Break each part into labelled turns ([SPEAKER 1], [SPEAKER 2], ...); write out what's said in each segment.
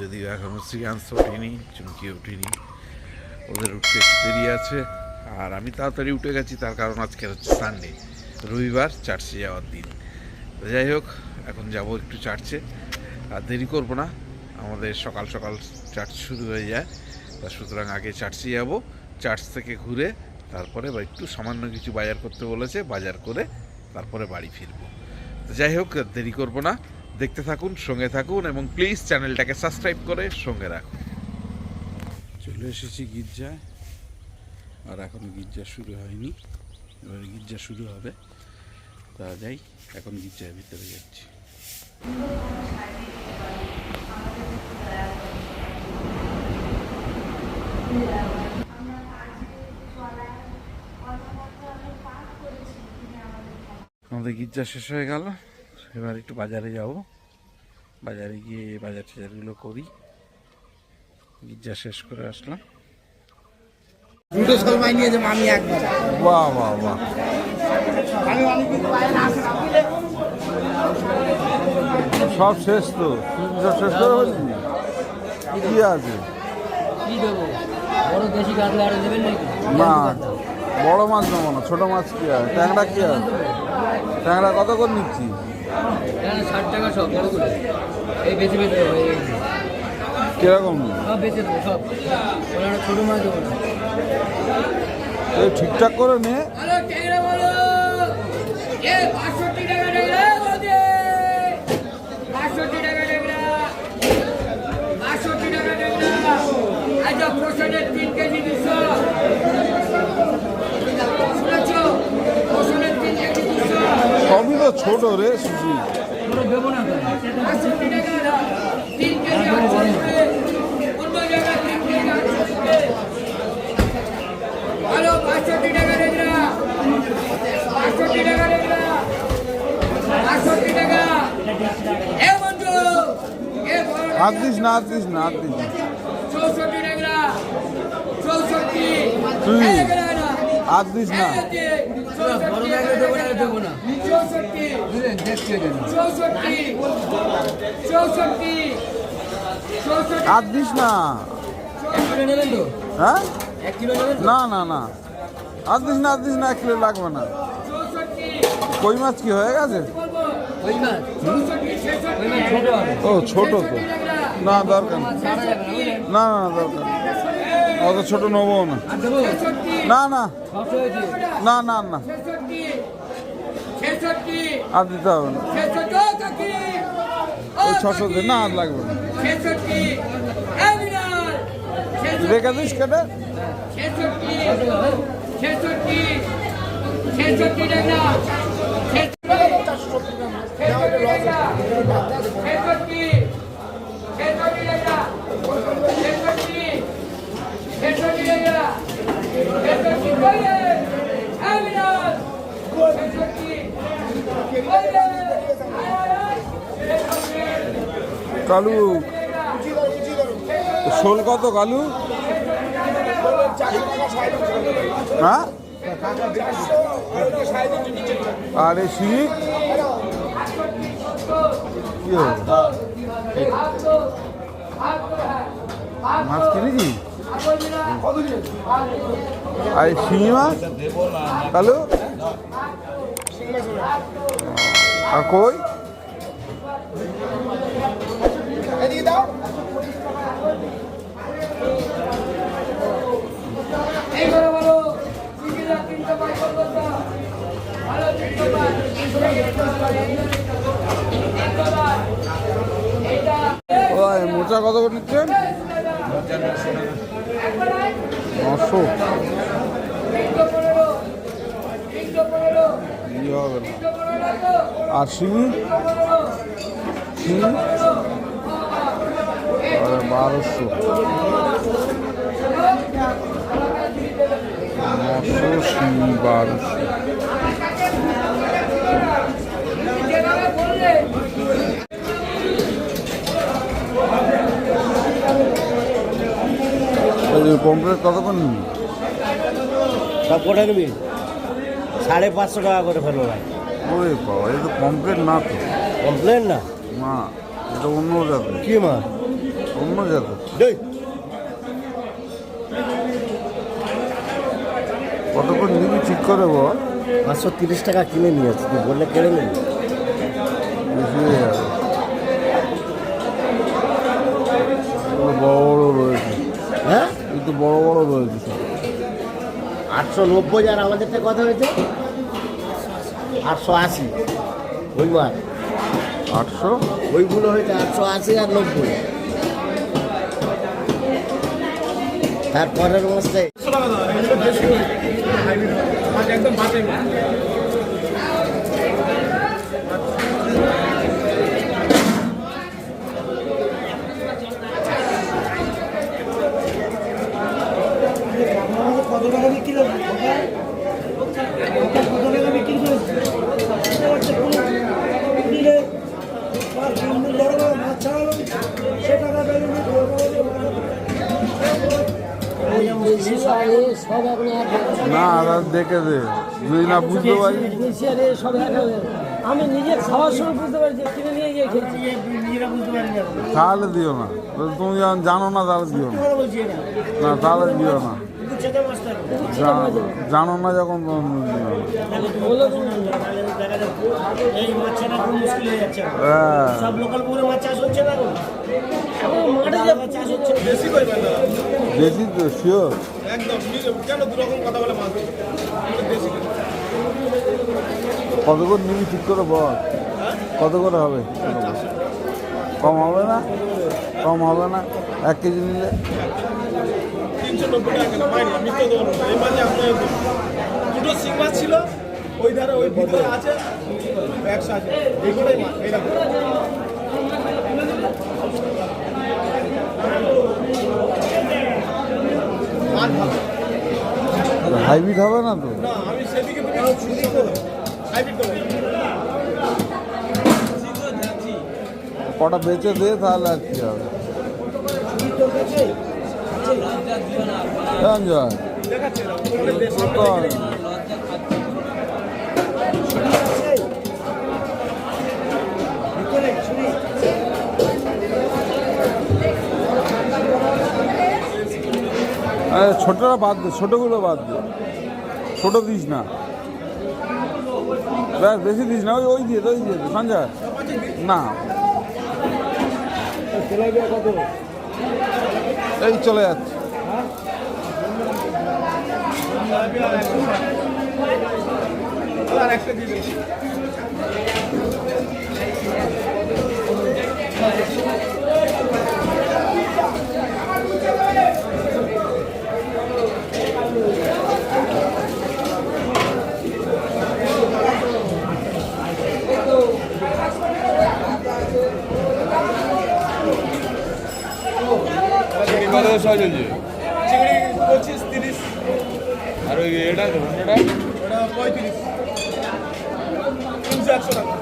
[SPEAKER 1] যদিও এখনও শ্রীহাংস ওঠেনি চুমকি ওঠেনি। ওদের উঠতে একটু দেরি আছে, আর আমি তাড়াতাড়ি উঠে গেছি, তার কারণ আজকে হচ্ছে সানডে রবিবার চার্চে যাওয়ার দিন। যাই হোক, এখন যাব একটু চার্চে। আর দেরি করব না, আমাদের সকাল সকাল চার্চ শুরু হয়ে যায়। তা সুতরাং আগে চার্চে যাব, চার্চ থেকে ঘুরে তারপরে বা একটু সামান্য কিছু বাজার করতে বলেছে, বাজার করে তারপরে বাড়ি ফিরবো। যাই হোক, দেরি করব না। দেখতে থাকুন, সঙ্গে থাকুন এবং প্লিজ চ্যানেলটাকে সাবস্ক্রাইব করে সঙ্গে রাখুন। চলে এসেছি গির্জায়। আর এখন গির্জা শুরু হয়নি। এবারে গির্জা শুরু হবে। তা যাই, এখন গির্জার ভিতরে যাচ্ছি। আমাদের গির্জা শেষ হয়ে গেল। এবার একটু বাজারে যাব। বাজারে গিয়ে বাজার টাজারগুলো করি। গির্জা শেষ করে আসলাম।
[SPEAKER 2] দুটো সলমাই নিয়েছে মামি একবার
[SPEAKER 3] বাহ বাহ বাহ।
[SPEAKER 2] আমি অনেক কিছু পাই না
[SPEAKER 3] সব শেষ তো। সব শেষ করে ফেলছি কি আছে না বড় মাছ নেব না ছোট মাছ কি আছে ট্যাংরা কি আছে ট্যাংরা কত করে নিচ্ছি
[SPEAKER 4] ষাট টাকা সব বড় করে। এই বেশি বেশি।
[SPEAKER 3] কীরকম?
[SPEAKER 4] সব বেশি দেবো সব। ছোটো মাছ দেবো
[SPEAKER 3] ঠিকঠাক করে নে।
[SPEAKER 4] ট্যাংরা বলো? বন্ধু এ বড়
[SPEAKER 3] হাত দিস না হাত দিস না হাত দিস
[SPEAKER 4] চৌষট্টি টাকা চৌষট্টি।
[SPEAKER 3] হাত দিস না। হাত দিস না। হ্যাঁ? না না না। হাত দিস না, হাত না, এক কিলো লাগবে না। কই মাছ কি হয়ে গেছে? ও, ছোট তো। না, দরকার।
[SPEAKER 4] না।
[SPEAKER 3] না দরকার। অত ছোট নেব না না না না না না আর দিতে হবে না ছশো
[SPEAKER 4] কাকি।
[SPEAKER 3] দে না আর লাগবে না রেখে দিস কেটে
[SPEAKER 4] টাকা ছেষট্টি ছেষট্টি টাকা ছেষট্টি কইলে এ বিড়াল ছেষট্টি কইলে
[SPEAKER 3] কালু? শোল কত কালু? হ্যাঁ? আরে শিরিক কি মাছ কিনেছি? আর শিঙি মাছ? কালু? আর কই
[SPEAKER 2] এদিকে দাও
[SPEAKER 4] এইবারে বলো চিকিরা তিনশো পাঁচ কলকাতা ভালো তিনশো পাঁচ তিনশো পাঁচ এইটা।
[SPEAKER 3] ওই মোচা কত করে নিচ্ছেন? নশো। হবে? না
[SPEAKER 4] তিনশো পনেরো
[SPEAKER 3] আর শিঙি শিঙি আরে
[SPEAKER 1] বারোশো। নশো বারোশো। পম্পলেট কত করে নিবি
[SPEAKER 2] সব কোটা নিবি সাড়ে পাঁচশো টাকা করে ফেলো ভাই।
[SPEAKER 1] ওরে বাবা এটা তো পম্পলেট না তো।
[SPEAKER 2] কমপ্লেন না?
[SPEAKER 1] না এটা অন্য জাতের।
[SPEAKER 2] কি মাছ
[SPEAKER 1] অন্য জাতের
[SPEAKER 2] দেই
[SPEAKER 1] কত করে নিবি ঠিক করে বল।
[SPEAKER 2] পাঁচশো তিরিশ টাকা কিনে নিয়েছি তুই বললে কেড়ে নেবি।
[SPEAKER 1] বড় বড় রয়েছে।
[SPEAKER 2] হ্যাঁ?
[SPEAKER 1] কিন্তু বড় বড় রয়েছে
[SPEAKER 2] আটশো নব্বই আর আমাদেরটা কথা হয়েছে? আটশো আশি। ওই মাছ
[SPEAKER 1] আটশো?
[SPEAKER 2] ওইগুলো হয়েছে আটশো আশি আর নব্বই। তারপরের মাছটাই
[SPEAKER 5] একশো টাকা দাও একশো দেশি হাইব্রিড মাছ একদম বাঁচে মাছ
[SPEAKER 4] কত টাকা বিক্রি করবে কত টাকা বিক্রি করেছে নিলে বা তিন দিন বড় বড় মাছ ছাড়ালো সে টাকা পেলে
[SPEAKER 3] সব এখন এক
[SPEAKER 1] না আর দেখে দে যদি না বুঝতে পারি।
[SPEAKER 3] সব। আমি নিজে খাওয়ার সময় বুঝতে পারি যে কিনে নিয়ে গিয়ে খেয়েছি।
[SPEAKER 1] তাহলে দিও না। তুমি যখন জানো না তাহলে দিও না। না তাহলে দিও না। জানো না যখন।
[SPEAKER 5] দেশি
[SPEAKER 1] বেশি তো শিওর
[SPEAKER 5] একদম কেন দু রকম কথা বলে মাছ? দেশি।
[SPEAKER 1] কত করে নিবি ঠিক করে বল? কত করে হবে? কম হবে না? কম হবে না? এক কেজি নিলে?
[SPEAKER 5] দুটো ছিল ওই ধারে ওই ভিতরে আছে একশো আছে এইগুলোই মাছ এইরকম
[SPEAKER 1] হাইব্রিড হবে না তো? কটা বেচে দে, তাহলে আর কি হবে? ছোটরা বাদ দে, ছোটগুলো বাদ দে। ছোট দিস না। ব্যাস, বেশি দিস না, ওই ওই দিয়ে ওই দিয়ে সঞ্জয়। না। এই চলে যাচ্ছে।
[SPEAKER 5] আর একটা
[SPEAKER 6] কত সহজ হয়েছে
[SPEAKER 5] চিংড়ি পঁচিশ তিরিশ।
[SPEAKER 6] আর ওই এটা
[SPEAKER 5] ওটা পঁয়ত্রিশ। তিনশো একশো টাকা।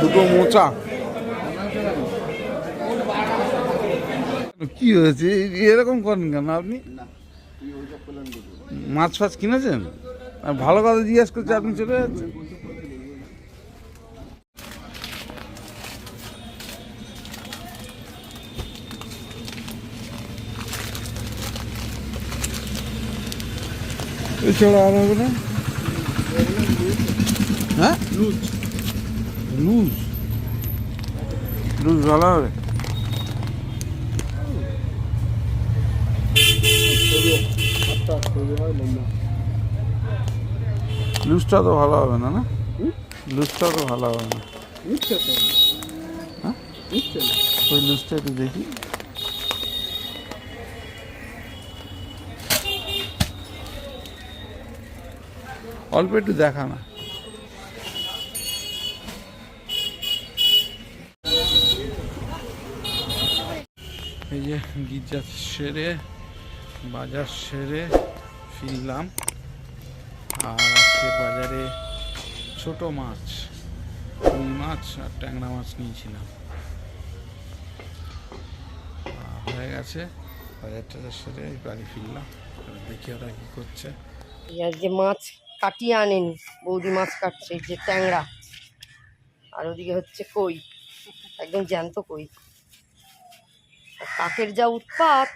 [SPEAKER 1] দুটো মোচা। কি হয়েছে? এরকম করেন কেন আপনি? মাছ ফাছ কিনেছেন? আর ভালো কথা জিজ্ঞেস করছে আপনি চলে যাচ্ছেন। এছাড়া আর হবে না? হ্যাঁ? লুজ। লুজ লুজ ভালো হবে। লুজটা তো ভালো হবে না না? লুজটা তো ভালো হবে না। হ্যাঁ? ওই লুজটা একটু দেখি। অল্প একটু দেখা না। এই যে গির্জা সেরে, বাজার সেরে ফিরলাম। আর আজকে বাজারে ছোট মাছ রুই মাছ আর ট্যাংরা মাছ নিয়েছিলাম। হয়ে গেছে বাজার টাজার সেরে বাড়ি ফিরলাম। দেখি ওরা কী করছে।
[SPEAKER 7] যে মাছ কাটিয়ে আনেনি। বৌদি মাছ কাটছে যে ট্যাংরা। আর ওদিকে হচ্ছে কই? একদম জ্যান্ত কই। কাকের যা উৎপাত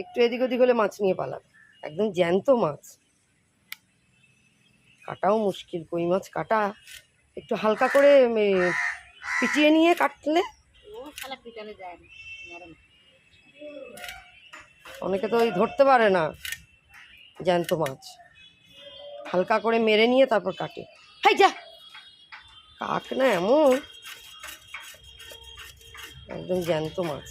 [SPEAKER 7] একটু এদিক ওদিক হলে মাছ নিয়ে পালাবে। একদম জ্যান্ত মাছ। কাটাও মুশকিল, কই মাছ কাটা। একটু হালকা করে পিটিয়ে নিয়ে কাটলে। অনেকে তো ওই ধরতে পারে না। জ্যান্ত মাছ। হালকা করে মেরে নিয়ে তারপর কাটে। হাই, যা। কাক না এমন। একদম জ্যান্ত মাছ।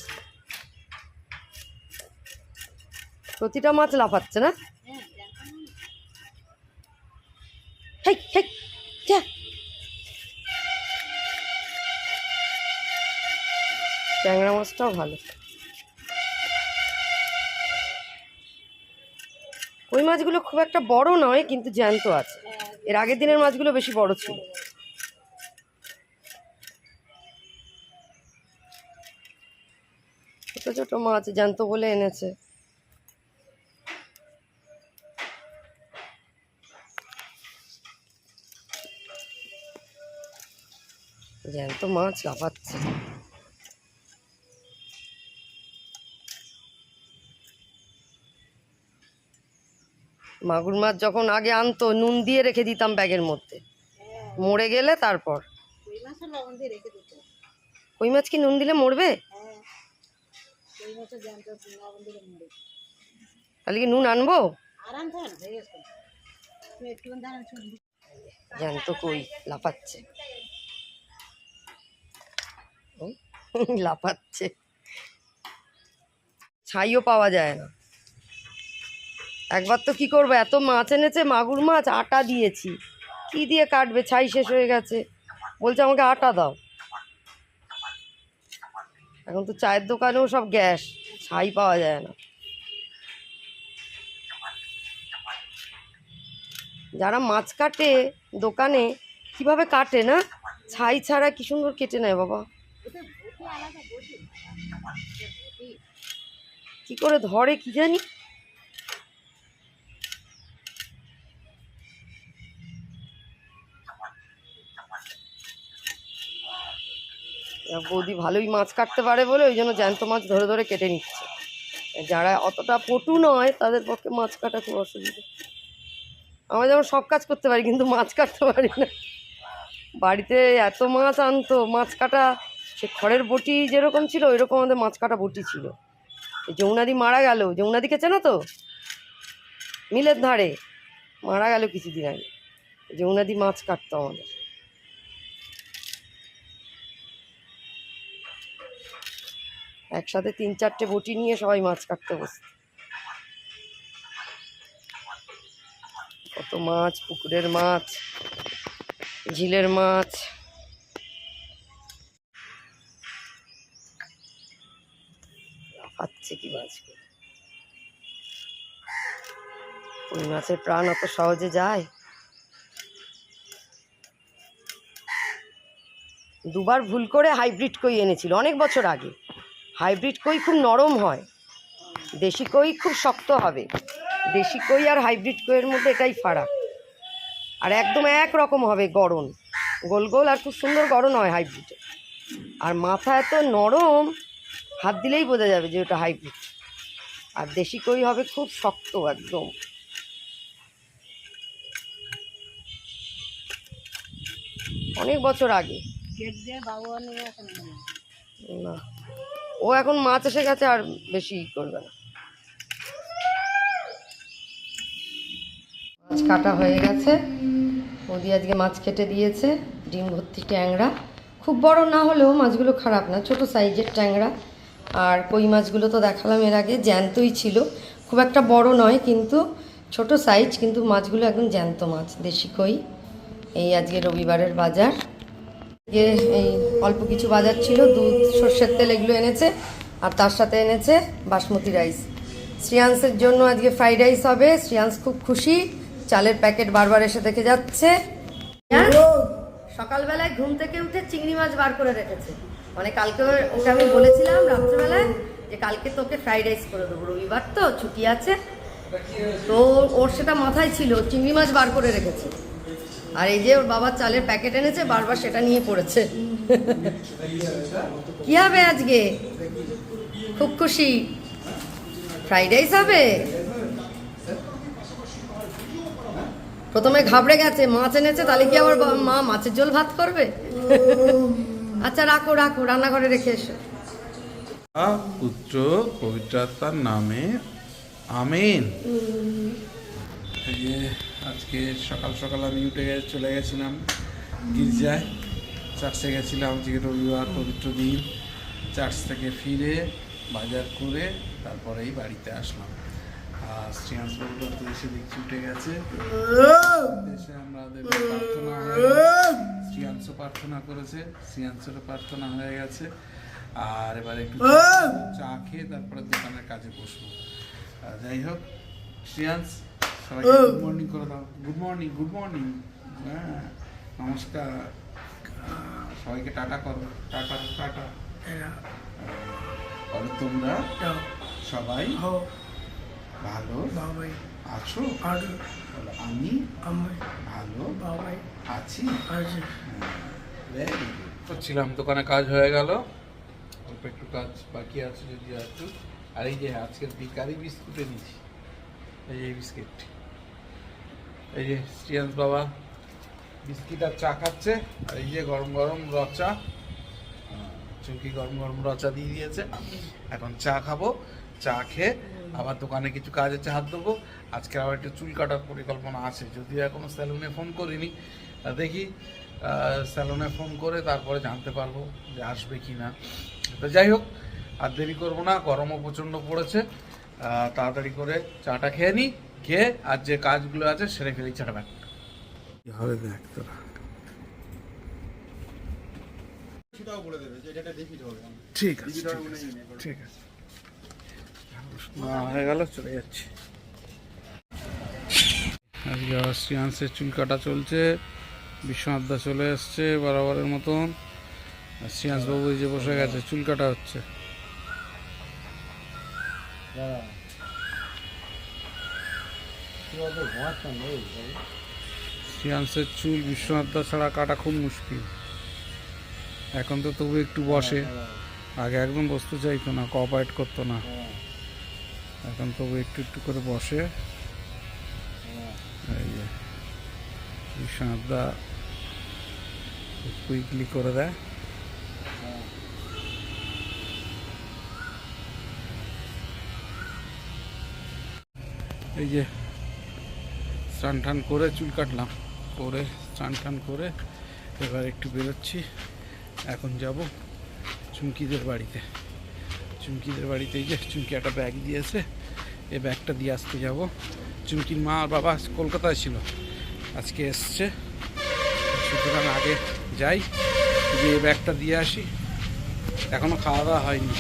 [SPEAKER 7] প্রতিটা মাছ লাফাচ্ছে না? ট্যাংরা মাছটাও ভালো। ওই মাছগুলো খুব একটা বড় নয়, কিন্তু জ্যান্ত আছে। এর আগের দিনের মাছগুলো বেশি বড় ছিল। ছোট ছোট মাছ জ্যান্ত বলে এনেছে। জ্যান্ত মাছ লাফাচ্ছে। মাগুর মাছ যখন আগে আনতো নুন দিয়ে রেখে দিতাম ব্যাগের মধ্যে। মরে গেলে তারপর। কই মাছ কি নুন দিলে মরবে? তাহলে কি নুন আনব? জ্যান্ত কই? লাফাচ্ছে। লাফাচ্ছে। ছাইও পাওয়া যায় না। একবার তো কি করব? এত মাছ এনেছে, মাগুর মাছ, আটা দিয়েছি। কি দিয়ে কাটবে? ছাই শেষ হয়ে গেছে। বলছে আমাকে আটা দাও। এখন তো চায়ের দোকানেও সব গ্যাস, ছাই পাওয়া যায় না। যারা মাছ কাটে দোকানে, কীভাবে কাটে না? ছাই ছাড়া কি সুন্দর কেটে নেয় বাবা। কি করে ধরে কি জানি? বৌদি ভালোই মাছ কাটতে পারে বলে ওই জন্য জ্যান্ত মাছ ধরে ধরে কেটে নিচ্ছে। যারা অতটা পটু নয়, তাদের পক্ষে মাছ কাটা খুব অসুবিধা। আমরা যেমন সব কাজ করতে পারি, কিন্তু মাছ কাটতে পারি না। বাড়িতে এত মাছ আনতো, মাছ কাটা, সে খড়ের বটি যেরকম ছিল, ওইরকম আমাদের মাছ কাটা বটি ছিল। যমুনাদি মারা গেল। যমুনাদিকে চেনো তো? মিলের ধারে। মারা গেল কিছুদিন আগে। যমুনাদি মাছ কাটতো আমাদের। একসাথে তিন চারটে বটি নিয়ে সবাই মাছ কাটতে বসত কত মাছ, পুকুরের মাছ, ঝিলের মাছ। লাফাচ্ছে কি মাছগুলো ওই মাছের প্রাণ অত সহজে যায়? দুবার ভুল করে হাইব্রিড কই এনেছিল? অনেক বছর আগে। হাইব্রিড কই খুব নরম হয়। দেশি কই খুব শক্ত হবে। দেশি কই আর হাইব্রিড কইয়ের মধ্যে এটাই ফারাক। আর একদম এক রকম হবে গড়ন। গোল গোল আর খুব সুন্দর গড়ন হয় হাইব্রিডে। আর মাথা এত নরম হাত দিলেই বোঝা যাবে যে ওটা হাইব্রিড। আর দেশি কই হবে খুব শক্ত একদম। অনেক বছর আগে। না। ও এখন মাছ এসে গেছে আর বেশি করবে না। মাছ কাটা হয়ে গেছে। ওদি আজকে মাছ কেটে দিয়েছে, ডিম ভর্তি ট্যাংরা। খুব বড় না হলেও মাছগুলো খারাপ না, ছোট সাইজের ট্যাংরা। আর কই মাছগুলো তো দেখালাম এর আগে, জ্যান্তই ছিল। খুব একটা বড় নয়, কিন্তু ছোট সাইজ, কিন্তু মাছগুলো একদম জ্যান্ত মাছ, দেশি কই। এই আজকে রবিবারের বাজার। যে এই অল্প কিছু বাজার ছিল দুধ সর্ষের তেল এগুলো এনেছে, আর তার সাথে এনেছে বাসমতি রাইস। শ্রিয়াংসের জন্য আজকে ফ্রাইড রাইস হবে। শ্রিয়াংস খুব খুশি, চালের প্যাকেট বারবার এসে দেখে যাচ্ছে। সকালবেলায় ঘুম থেকে উঠে চিংড়ি মাছ বার করে রেখেছে। মানে কালকে ওকে আমি বলেছিলাম রাত্রেবেলায় যে কালকে তোকে ফ্রাইড রাইস করে দেবো। রবিবার তো ছুটি আছে। তো ওর সেটা মাথায় ছিল, চিংড়ি মাছ বার করে রেখেছে। আর এই যে ওর বাবা চালের প্যাকেট এনেছে বারবার সেটা নিয়ে পড়েছে। কি হবে আজকে? খুব খুশি। ফ্রাইড রাইস হবে? প্রথমে ঘাবড়ে গেছে মাছ এনেছে তাহলে কি আবার মা মাছের ঝোল ভাত করবে? আচ্ছা রাখো রাখো রান্নাঘরে রেখে এসো।
[SPEAKER 1] পুত্র পবিত্রাত্মার নামে আমেন। আজকে সকাল সকাল আমি উঠে চলে গেছিলাম গির্জায়। চার্চে গেছিলাম আজকে রবিবার পবিত্র দিন। চার্চ থেকে ফিরে বাজার করে তারপরেই বাড়িতে আসলাম। আর শ্রীয়াংশ বাবুটা তো এসে দেখছি উঠে গেছে। এসে আমাদের প্রার্থনা শ্রীয়াংশ প্রার্থনা করেছে শ্রীয়াংশেরও প্রার্থনা হয়ে গেছে। আর এবারে একটু চা খেয়ে তারপরে দোকানের কাজে বসবো। যাই হোক শ্রিয়াংশ সবাইকে গুড মর্নিং করে দাও। গুড মর্নিং গুড মর্নিং হ্যাঁ নমস্কার। সবাইকে টাটা করো। টাটা টাটা। বলো তোমরা সবাই ভালো বাবাই। আছো? বলো, আমি ভালো বাবাই। আছি। করছিলাম দোকানে কাজ হয়ে গেল। অল্প একটু কাজ বাকি আছে যদি একটু। আর এই যে আজকের বিকারি বিস্কুট এনেছি এই যে এই বিস্কিট। এই যে শ্রিয়াংশ বাবা বিস্কিট আর চা খাচ্ছে, আর এই যে গরম গরম রচা চুমকি গরম গরম রচা দিয়ে দিয়েছে। এখন চা খাব, চা খেয়ে আবার দোকানে কিছু কাজ আছে, হাত দেবো আজকে আবার একটু চুল কাটার পরিকল্পনা আছে, যদিও এখনও স্যালুনে ফোন করিনি। দেখি স্যালুনে ফোন করে তারপরে জানতে পারব যে আসবে কি না। তো যাই হোক, আর দেরি করব না, গরমও প্রচণ্ড পড়েছে। তাড়াতাড়ি করে চাটা খেয়ে নিই খেয়ে আর যে কাজগুলো আছে সেরে ফেলি ব্যাগ হবে দেখ তোরা?
[SPEAKER 8] সেটাও বলে দেবে যে এটা রিপিট হবে।
[SPEAKER 1] ঠিক আছে ঠিক আছে, ঠিক আছে। না হয়ে গেল চলে যাচ্ছি। আজকে আবার শ্রিয়াংশের চুল কাটা চলছে বিশ্বনাথ দা চলে এসছে বরাবরের মতন। আর শ্রিয়াংশ বাবু যে বসে গেছে চুল কাটা হচ্ছে। শ্রিয়াংশের চুল বিশ্বনাথ দা ছাড়া কাটা খুব মুশকিল। এখন তো তবু একটু বসে। আগে একদম বসতে চাইতো না কোঅপারেট করতো না। এখন তবু একটু একটু করে বসে। এই যে বিশ্বনাথ দা কুইকলি করে দেয়। এই যে স্নান টান করে চুল কাটলাম। করে স্নান টান করে এবার একটু বেরোচ্ছি। এখন যাব চুমকিদের বাড়িতে। চুমকিদের বাড়িতে যে চুমকি একটা ব্যাগ দিয়েছে। এই ব্যাগটা দিয়ে আসতে যাব। চুমকির মা আর বাবা কলকাতায় ছিল। আজকে এসছে। সুতরাং আগে যাই। গিয়ে ব্যাগটা দিয়ে আসি। এখনও খাওয়া দাওয়া হয়নি।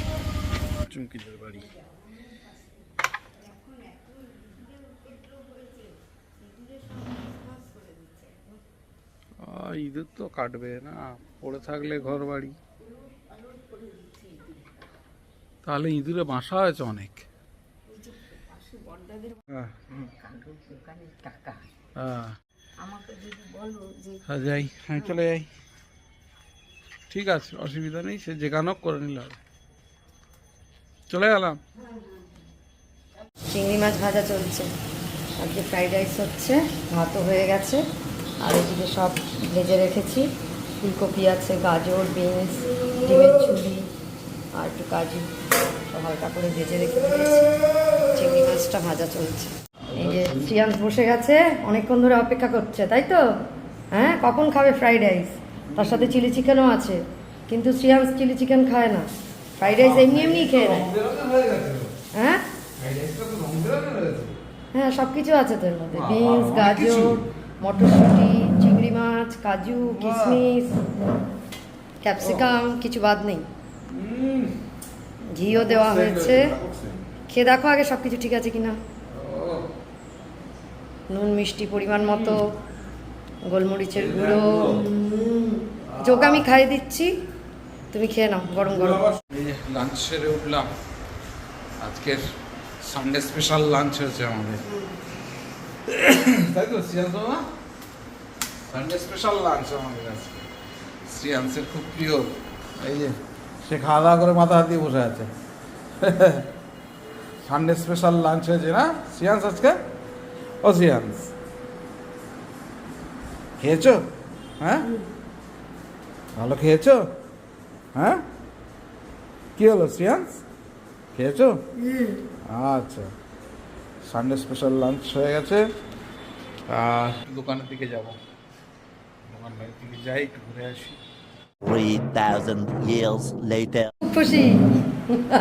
[SPEAKER 1] চুমকিদের বাড়ি আহ, ইঁদুর তো কাটবে না পড়ে থাকলে ঘর বাড়ি তাহলে ইঁদুরে বাসা হয়েছে অনেক। হ্যাঁ। হ্যাঁ। হ্যাঁ, যাই হ্যাঁ চলে যাই। ঠিক আছে অসুবিধা নেই সে যেখানে করে নিলে চলে গেলাম।
[SPEAKER 7] চিংড়ি মাছ ভাজা চলছে। আজকে ফ্রাইড রাইস হচ্ছে ভাতও হয়ে গেছে। আর এদিকে সব ভেজে রেখেছি ফুলকপি আছে গাজর বিনস ডিমের ঝুড়ি আর একটু কাজু সব হালকা করে ভেজে রেখে দিয়েছি। চিংড়ি মাছটা ভাজা চলছে। এই যে শ্রিয়াংশ বসে গেছে অনেকক্ষণ ধরে অপেক্ষা করছে তাই তো? হ্যাঁ কখন খাবে ফ্রাইড রাইস তার সাথে চিলি চিকেনও আছে কিন্তু শ্রিয়াংশ চিলি চিকেন খায় না। ফ্রাইড রাইস এমনি এমনি খেয়ে নেয়। হ্যাঁ? হ্যাঁ সব কিছু আছে তোর মধ্যে বিনস গাজর মটরশুঁটি চিংড়ি মাছ কাজু কিশমিশ ক্যাপসিকাম কিছু বাদ নেই। ঘিও দেওয়া হয়েছে। খেয়ে দেখো আগে সব কিছু ঠিক আছে কিনা। নুন মিষ্টি পরিমাণ মতো গোলমরিচের গুঁড়ো। যোগ আমি খাইয়ে দিচ্ছি। তুমি খেয়ে নাও গরম গরম।
[SPEAKER 1] লাঞ্চ সেরে উঠলাম। আজকের সানডে স্পেশাল লাঞ্চ হয়েছে আমাদের। তাই তো শ্রিয়াংশ সানডে স্পেশাল লাঞ্চ আমাদের আজকে শ্রিয়াংশের খুব প্রিয়। এই যে সে খাওয়া দাওয়া করে মাথা হাত দিয়ে বসে আছে। সানডে স্পেশাল লাঞ্চ হয়েছে না? শ্রিয়াংশ আজকে? ও শ্রিয়াংশ খেয়েছো? হ্যাঁ? ভালো খেয়েছো? হ্যাঁ? কি হলো শ্রিয়াংশ খেয়েছো? আচ্ছা। সানডে স্পেশাল লাঞ্চ হয়ে গেছে। আর দোকানের দিকে যাব। দোকানের দিকে যাই একটু ঘুরে আসি।
[SPEAKER 9] 3,000 years later.
[SPEAKER 7] খুব খুশি?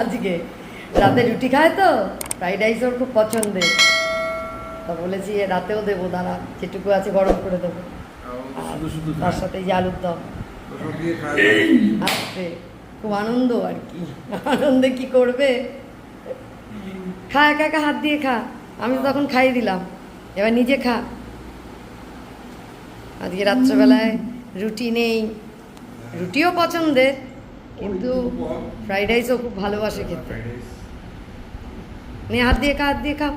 [SPEAKER 7] আজকে। রাতে রুটি খায় তো? ফ্রাইড রাইস ওর খুব পছন্দের। তা বলেছি রাতেও দেবো দাঁড়া। যেটুকু আছে গরম করে দেবো। আর
[SPEAKER 1] শুধু শুধু
[SPEAKER 7] তার সাথে যে আলুর দম। আসবে খুব আনন্দ আর কি। আনন্দে কি করবে? খা একা একা হাত দিয়ে খা। আমি তো তখন খাইয়ে দিলাম। এবার নিজে খা। আজকে রাত্রেবেলায় রুটি নেই। রুটিও পছন্দের, কিন্তু ফ্রাইড রাইসও খুব ভালোবাসে খেতে। নে হাত দিয়ে খা, হাত দিয়ে খা।